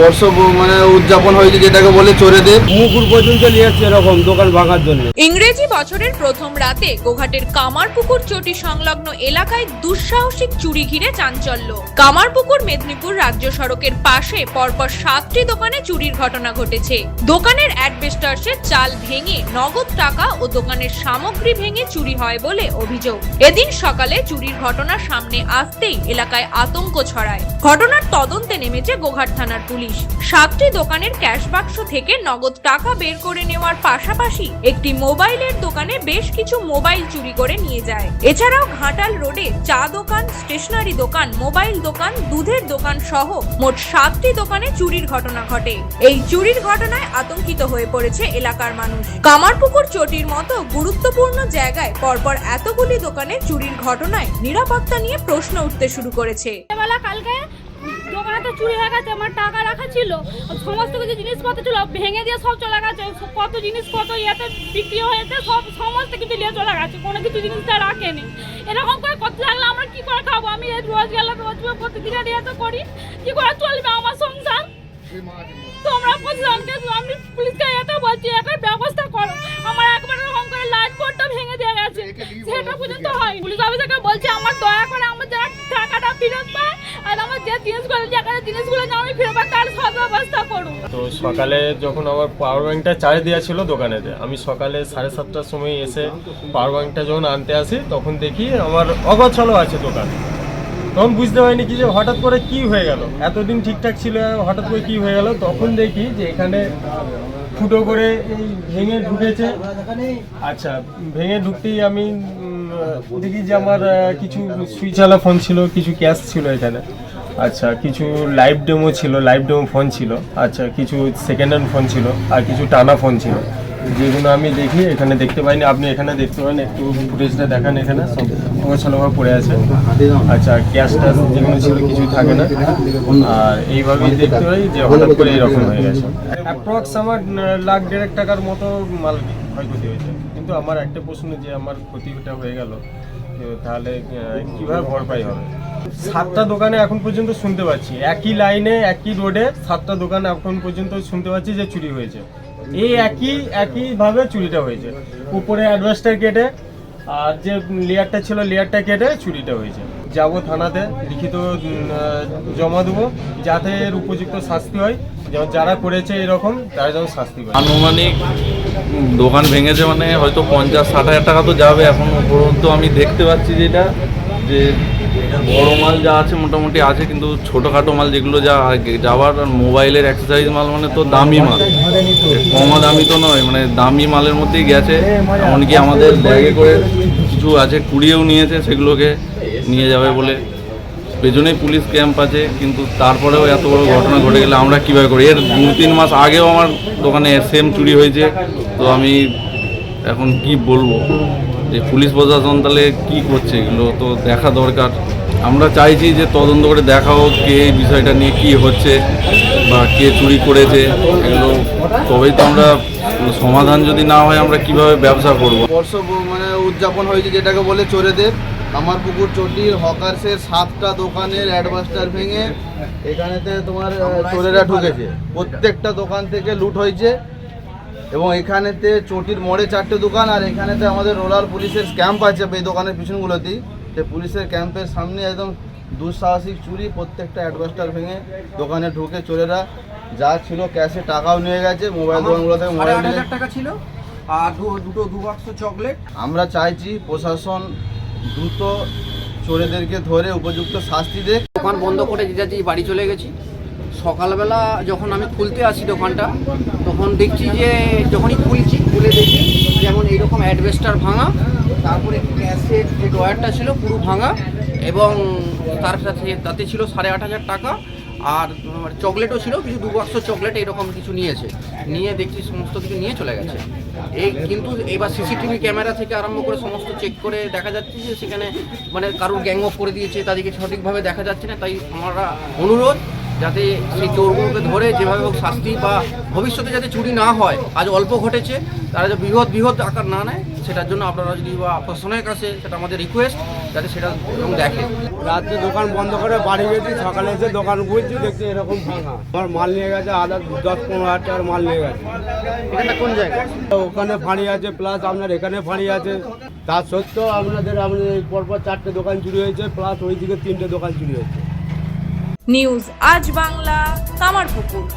বর্ষ মানে উদযাপন হয়েছে যেটাকে বলে চোরেদের। মুকুর পর্যন্ত নিয়ে যাচ্ছে এরকম দোকান ভাঙার জন্য। ইংরেজি বছরের প্রথম রাতে গোঘাটের কামারপুকুর চটি সংলগ্ন এলাকায় দুঃসাহসিক চুরি ঘিরে চাঞ্চল্য। কামারপুকুর মেদিনীপুর রাজ্য সড়কের পাশে পরপর সাতটি দোকানে চুরির ঘটনা ঘটেছে। দোকানের অ্যাডবেস্টার্সের চাল ভেঙে নগদ টাকা ও দোকানের সামগ্রী ভেঙে চুরি হয় বলে অভিযোগ। এদিন সকালে চুরির ঘটনা সামনে আসতেই এলাকায় আতঙ্ক ছড়ায়। ঘটনার তদন্তে নেমেছে গোঘাট থানার পুলিশ। সাতটি দোকানের ক্যাশ বাক্স থেকে নগদ টাকা বের করে নেওয়ার পাশাপাশি একটি মোবাইলের দোকানে বেশ কিছু মোবাইল চুরি করে নিয়ে যায়। এছাড়াও ঘাটাল রোডে চা দোকান, স্টেশনারি দোকান, মোবাইল দোকান, দুধের দোকান সহ মোট সাতটি দোকানে চুরির ঘটনা ঘটে। এই চুরির ঘটনায় আতঙ্কিত হয়ে পড়েছে এলাকার মানুষ। কামারপুকুর চটির মতো গুরুত্বপূর্ণ জায়গায় পরপর এতগুলি দোকানে চুরির ঘটনায় নিরাপত্তা নিয়ে প্রশ্ন উঠতে শুরু করেছে। কালকে দোকানে তো চুরি হয়ে গেছে, আমার টাকা রাখা ছিল। সমস্ত কিছু জিনিসপত্র ছিল, ভেঙে দিয়ে সব চলে গেছে। কত জিনিসপত্র ইয়েতে বিক্রি হয়েছে, সব সমস্ত কিছু নিয়ে চলে গেছে। কোনো কিছু জিনিসটা রাখেনি। এরকম করে করতে লাগলে, আমরা কি করে খাব? আমি রোজ গেলে রোজ প্রতিদিনের ইয়ে তো করি। কি করে চলবে আমার সংসার? তোমরা প্রশাসনকে আমি পুলিশকে এটা বলছি একটা ব্যবস্থা করো। আমার একবার এরকম করে লাইট বোর্ডটা ভেঙে দিয়ে গেছে। সেটা পর্যন্ত হয় পুলিশ অফিসারকে বলছি, আমার দয়া করে আমার যারা টাকাটা ফেরত আমি তো সকালে যখন আমার পাওয়ার ব্যাংকটা চার্জ দেওয়া ছিল দোকানেতে আমি সকালে সাড়ে সাতটার সময় এসে পাওয়ার ব্যাংকটা যখন আনতে আসি, তখন দেখি আমার অগোছালো আছে দোকান। তখন বুঝতে পারিনি কি যে হঠাৎ করে কি হয়ে গেল। এতদিন ঠিকঠাক ছিল, হঠাৎ করে কি হয়ে গেল, তখন দেখি যে এখানে ফুটো করে এই ভেঙে ঢুকেছে। আচ্ছা ভেঙে ঢুকতেই আমি দেখি যে আমার কিছু সুইচওয়ালা ফোন ছিল, কিছু ক্যাশ ছিল এখানে। আচ্ছা কিছু লাইভ ডেমো ছিল লাইভ ডেমো ফোন ছিল। আচ্ছা কিছু সেকেন্ড হ্যান্ড ফোন ছিল, আর কিছু টানা ফোন ছিল। যেগুলো আমি দেখি, এখানে দেখতে পাইনি। আপনি এখানে দেখতে পারেন, একটু ফুটেজটা দেখান এখানে। সব অগোছালোভাবে পড়ে আছে। আচ্ছা ক্যাশ ট্যাশ যেগুলো ছিল, কিছুই থাকে না। আর এইভাবেই দেখতে পাই যে হঠাৎ করে এরকম হয়ে গেছে। অ্যাপ্রক্স আমার লাখ দেড়েক টাকার মতো মাল ক্ষয়ক্ষতি হয়েছে। কিন্তু আমার একটা প্রশ্ন যে, আমার ক্ষতিটা হয়ে গেল। তাহলে কীভাবে ভরপাই হবে? সাতটা দোকানে এখন পর্যন্ত শুনতে পাচ্ছি। একই লাইনে, একই রোডে সাতটা দোকান এখন পর্যন্ত শুনতে পাচ্ছি যে চুরি হয়েছে। এই একই, একইভাবে চুরিটা হয়েছে। উপরে অ্যাডভার্সটা কেটে, আর যে লেয়ারটা ছিল লেয়ারটা কেটে চুরিটা হয়েছে। যাব থানাতে, লিখিত জমা দেবো, যাতে এর উপযুক্ত শাস্তি হয়। যেমন যারা করেছে এরকম, তারা যেমন শাস্তি পায়। আনুমানিক দোকান ভেঙেছে মানে হয়তো পঞ্চাশ, ষাট হাজার টাকা তো যাবে এখন উপরন্তু আমি দেখতে পাচ্ছি যেটা, যে বড় মাল যা আছে মোটামুটি আছে, কিন্তু ছোটোখাটো মাল যেগুলো যা যাওয়ার মোবাইলের অ্যাক্সেসারিজ মাল মানে তো দামি মাল। কমা দামি তো নয় মানে দামি মালের মধ্যেই গেছে। এমনকি আমাদের ব্যাগে করে কিছু আছে, কুড়িয়েও নিয়েছে, সেগুলোকে নিয়ে যাবে বলে। পেছনেই পুলিশ ক্যাম্প আছে, কিন্তু তারপরেও এত বড় ঘটনা ঘটে গেলে আমরা কীভাবে করি? এর দু তিন মাস আগেও আমার দোকানে সেম চুরি হয়েছে, তো আমি এখন কি বলব? যে পুলিশ প্রশাসন তাহলে কী করছে? এগুলো তো দেখা দরকার। আমরা চাইছি যে তদন্ত করে দেখা হোক কে এই বিষয়টা নিয়ে কী হচ্ছে বা কে চুরি করেছে, এগুলো তবেই তো আমরা সমাধান যদি না হয় আমরা কীভাবে ব্যবসা করব? বর্ষ মানে উদযাপন হয়েছে যেটাকে বলে চোরেদের। আমার পুকুর চটির হকার্সের সাতটা দোকানের অ্যাডভাস্টার ভেঙে এখানেতে তোমার চোরেরা ঢুকেছে। প্রত্যেকটা দোকান থেকে লুট হয়েছে এবং এখানেতে চটির মোড়ে চারটে দোকান আর এখানেতে আমাদের রোলার পুলিশের ক্যাম্প আছে এই দোকানের পিছনগুলোতেই। সে পুলিশের ক্যাম্পের সামনে একদম দুঃসাহসিক চুরি প্রত্যেকটা অ্যাডভাস্টার ভেঙে দোকানে ঢুকে চোরেরা যা ছিল ক্যাশে টাকাও নিয়ে গেছে মোবাইল দোকানগুলো থেকে মোবাইল আট হাজার টাকা ছিল আর দু- দুটো দু বাক্স চকলেট। আমরা চাইছি প্রশাসন দ্রুত চোরেদেরকে ধরে উপযুক্ত শাস্তি দেখ দোকান বন্ধ করে যে যাচ্ছি বাড়ি চলে গেছি। সকালবেলা যখন আমি খুলতে আসি দোকানটা তখন দেখছি যে যখনই খুলছি খুলে দেখি যেমন এইরকম অ্যাডভেস্টার ভাঙা তারপরে গ্যাসের যে ড্রয়ারটা ছিল পুরো ভাঙা এবং তার সাথে তাতে ছিল সাড়ে আট হাজার টাকা, আর চকলেটও ছিল, কিছু দু বাক্স চকলেট এরকম কিছু নিয়েছে। নিয়ে দেখছি সমস্ত কিছু নিয়ে চলে গেছে। এই কিন্তু এবার সিসিটিভি ক্যামেরা থেকে আরম্ভ করে সমস্ত চেক করে দেখা যাচ্ছে যে সেখানে মানে কারোর গ্যাং অফ করে দিয়েছে, তাদেরকে সঠিকভাবে দেখা যাচ্ছে না, তাই আমরা অনুরোধ যাতে সেই চোরগুলোকে ধরে যেভাবে হোক শাস্তি বা ভবিষ্যতে যাতে চুরি না হয় আজ অল্প ঘটেছে তারা যে বৃহৎ বৃহৎ আকার না নেয় সেটার জন্য আপনারা যদি বা প্রশাসনের কাছে সেটা আমাদের রিকোয়েস্ট যাতে সেটা এবং দেখে। রাত্রে দোকান বন্ধ করে বাড়ি গেছি সকালে এসে দোকান খুলছি দেখছি এরকম ভাঙা। আমার মাল নিয়ে গেছে আধা দশ পনেরো হাজার টাকার মাল নিয়ে গেছে। এখানে কোন জায়গা? ওখানে ফাঁড়ি আছে প্লাস আপনার এখানে ফাঁড়ি আছে। তা সত্ত্বেও আপনাদের আপনাদের পরপর চারটে দোকান চুরি হয়েছে প্লাস ওইদিকে তিনটে দোকান চুরি হয়েছে। নিউজ আজ বাংলা কামারপুকুর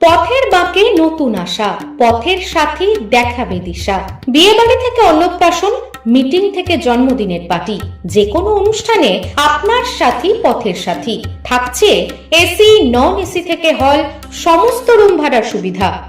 পথের বাঁকে নতুন আশা, পথের সাথী দেখাবে দিশা। বিয়ে বাড়ি থেকে অন্নপ্রাশন, মিটিং থেকে জন্মদিনের পার্টি। যে কোনো অনুষ্ঠানে আপনার সাথী, পথের সাথী। থাকছে এসি, নন এসি থেকে হল, সমস্ত রুম ভাড়ার সুবিধা।